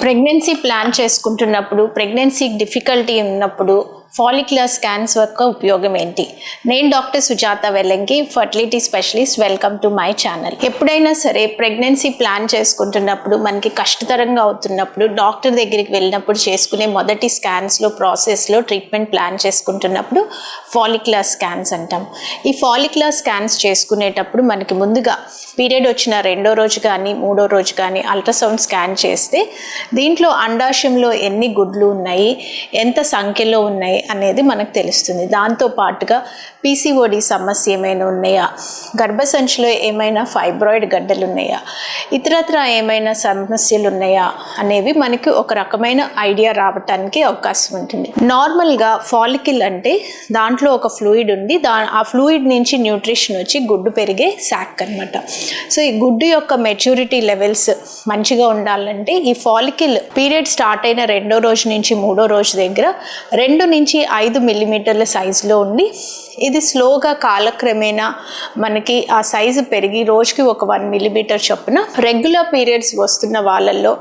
Pregnancy plan చేసుకుంటున్నప్పుడు ప్రెగ్నెన్సీకి difficulty ఉన్నప్పుడు ఫాలిక్యులర్ స్కాన్స్ యొక్క ఉపయోగం ఏంటి నేను doctor Sujatha Vellanki fertility specialist welcome to my channel ఎప్పుడైనా సరే ప్రెగ్నెన్సీ ప్లాన్ చేసుకుంటున్నప్పుడు మనకి కష్టతరంగా అవుతున్నప్పుడు డాక్టర్ దగ్గరికి వెళ్ళినప్పుడు చేసుకునే మొదటి స్కాన్స్లో ప్రాసెస్లో ట్రీట్మెంట్ ప్లాన్ చేసుకుంటున్నప్పుడు ఫాలిక్యులర్ స్కాన్స్ అంటాం ఈ ఫాలిక్యులర్ స్కాన్స్ చేసుకునేటప్పుడు మనకి ముందుగా పీరియడ్ వచ్చిన రెండో రోజు కానీ మూడో రోజు కానీ అల్ట్రాసౌండ్ స్కాన్ చేస్తే దీంట్లో అండాశయంలో ఎన్ని గుడ్లు ఉన్నాయి ఎంత సంఖ్యలో ఉన్నాయి అనేది మనకు తెలుస్తుంది. దాంతో పాటుగా పీసీఓడి సమస్య ఏమైనా ఉన్నాయా? గర్భసంచిలో ఏమైనా ఫైబ్రాయిడ్ గడ్డలు ఉన్నాయా? ఇతరత్ర ఏమైనా సమస్యలు ఉన్నాయా? అనేవి మనకి ఒక రకమైన ఐడియా రావటానికి అవకాశం ఉంటుంది. నార్మల్గా ఫాలికిల్ అంటే దాంట్లో ఒక ఫ్లూయిడ్ ఉంది. దా ఆ ఫ్లూయిడ్ నుంచి న్యూట్రిషన్ వచ్చి గుడ్డు పెరిగే శాక్ అనమాట సో ఈ గుడ్డు యొక్క మెచ్యూరిటీ లెవెల్స్ మంచిగా ఉండాలంటే ఈ ఫాలికిల్ పీరియడ్ స్టార్ట్ అయిన రెండో రోజు నుంచి మూడో రోజు దగ్గర రెండు నుంచి ఐదు మిల్లీమీటర్ల సైజులో ఉండి ఇది స్లోగా కాలక్రమేణా మనకి ఆ సైజు పెరిగి రోజుకి ఒక వన్ మిల్లీమీటర్ చొప్పున రెగ్యులర్ పీరియడ్స్ వస్తున్న వాళ్ళల్లో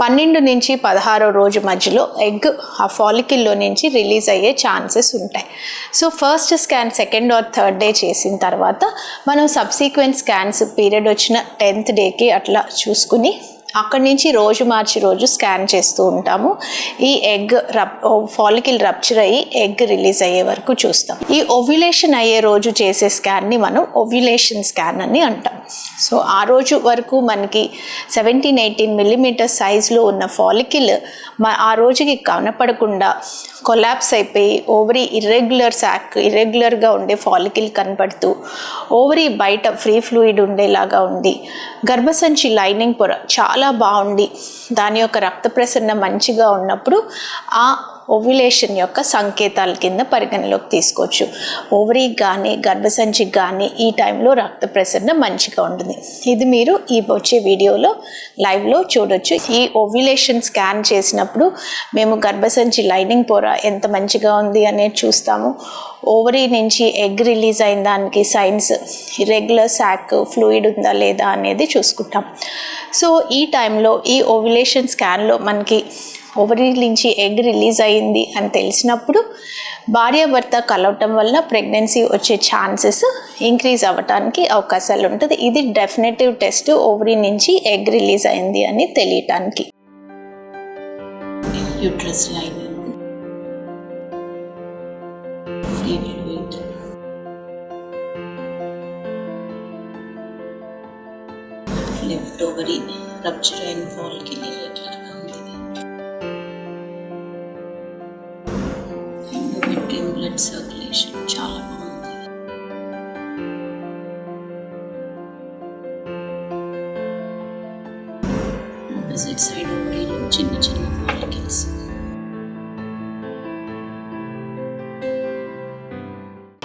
పన్నెండు నుంచి పదహారో రోజు మధ్యలో ఎగ్ ఆ ఫాలికిల్లో నుంచి రిలీజ్ అయ్యే ఛాన్సెస్ ఉంటాయి. So first scan second or third day చేసిన తర్వాత మనం సబ్సీక్వెంట్ స్కాన్స్ పీరియడ్ వచ్చిన టెన్త్ డేకి అట్లా చూసుకుని అక్కడి నుంచి రోజు మార్చి రోజు స్కాన్ చేస్తూ ఉంటాము. ఈ ఎగ్ రప్ ఫాలికిల్ రప్చర్ అయ్యి ఎగ్ రిలీజ్ అయ్యే వరకు చూస్తాం. ఈ ఓవ్యులేషన్ అయ్యే రోజు చేసే స్కాన్ని మనం ఓవ్యులేషన్ స్కాన్ అని అంటాం. సో ఆ రోజు వరకు మనకి సెవెంటీన్ ఎయిటీన్ మిల్లీమీటర్ సైజులో ఉన్న ఫాలికిల్ ఆ రోజుకి కనపడకుండా కొలాప్స్ అయిపోయి ఓవరీ ఇర్రెగ్యులర్ శాక్ ఇర్రెగ్యులర్గా ఉండే ఫాలికిల్ కనపడుతూ ఓవరీ బయట ఫ్రీ ఫ్లూయిడ్ ఉండేలాగా ఉంది గర్భసంచి లైనింగ్ పొర చాలా చాలా బాగుండి. దాని యొక్క రక్త ప్రసరణ మంచిగా ఉన్నప్పుడు ఆ ఓవ్యులేషన్ యొక్క సంకేతాల కింద పరిగణలోకి తీసుకోవచ్చు. ఓవరీ కానీ గర్భసంచికి కానీ ఈ టైంలో రక్త ప్రసరణ మంచిగా ఉంటుంది. ఇది మీరు ఈ వచ్చే వీడియోలో లైవ్లో చూడొచ్చు. ఈ ఓవ్యులేషన్ స్కాన్ చేసినప్పుడు మేము గర్భసంచి లైనింగ్ పొర ఎంత మంచిగా ఉంది అనేది చూస్తాము. ఓవరీ నుంచి ఎగ్ రిలీజ్ అయిన దానికి సైన్స్ రెగ్యులర్ శాక్ ఫ్లూయిడ్ ఉందా లేదా అనేది చూసుకుంటాం. సో ఈ టైంలో ఈ ఓవ్యులేషన్ స్కాన్లో మనకి ఓవరీ నుంచి ఎగ్ రిలీజ్ అయింది అని తెలిసినప్పుడు భార్యాభర్త కలవటం వల్ల ప్రెగ్నెన్సీ వచ్చే ఛాన్సెస్ ఇంక్రీజ్ అవ్వటానికి అవకాశాలు ఉంటుంది. ఇది డెఫినెటివ్ టెస్ట్ ఓవరీ నుంచి ఎగ్ రిలీజ్ అయింది అని తెలియటానికి. Uterus lining left ovary rupture and ఫాల్కి related blood circulation చాలా బాగుంది. ఆపోజిట్ సైడ్ ఓవరీలో చిన్న చిన్న మాలిక్యూల్స్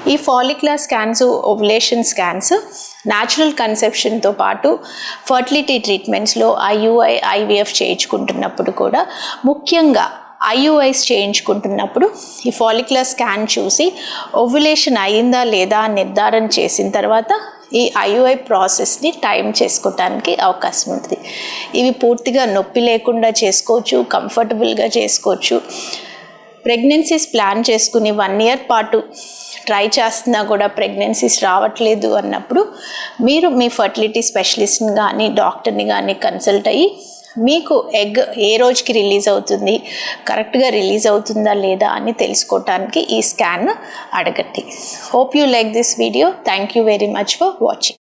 ఈ follicular scans ovulation scans natural కన్సెప్షన్తో పాటు ఫర్టిలిటీ ట్రీట్మెంట్స్లో ఐయుఐ ఐవీఎఫ్ చేయించుకుంటున్నప్పుడు కూడా ముఖ్యంగా ఐయుఐస్ చేయించుకుంటున్నప్పుడు ఈ ఫాలిక్యులర్ స్కాన్ చూసి ఓవ్యులేషన్ అయిందా లేదా అని నిర్ధారణ చేసిన తర్వాత ఈ ఐయుఐ ప్రాసెస్ని టైం చేసుకోవటానికి అవకాశం ఉంటుంది. ఇవి పూర్తిగా నొప్పి లేకుండా చేసుకోవచ్చు కంఫర్టబుల్గా చేసుకోవచ్చు. ప్రెగ్నెన్సీస్ ప్లాన్ చేసుకుని వన్ ఇయర్ పాటు ట్రై చేస్తున్నా కూడా ప్రెగ్నెన్సీస్ రావట్లేదు అన్నప్పుడు మీరు మీ ఫర్టిలిటీ స్పెషలిస్ట్ని కానీ డాక్టర్ని కానీ కన్సల్ట్ అయ్యి మీకు ఎగ్ ఏ రోజుకి రిలీజ్ అవుతుంది? కరెక్ట్గా రిలీజ్ అవుతుందా లేదా అని తెలుసుకోవటానికి ఈ స్కాన్ అడగండి. Hope you like this video thank you very much for watching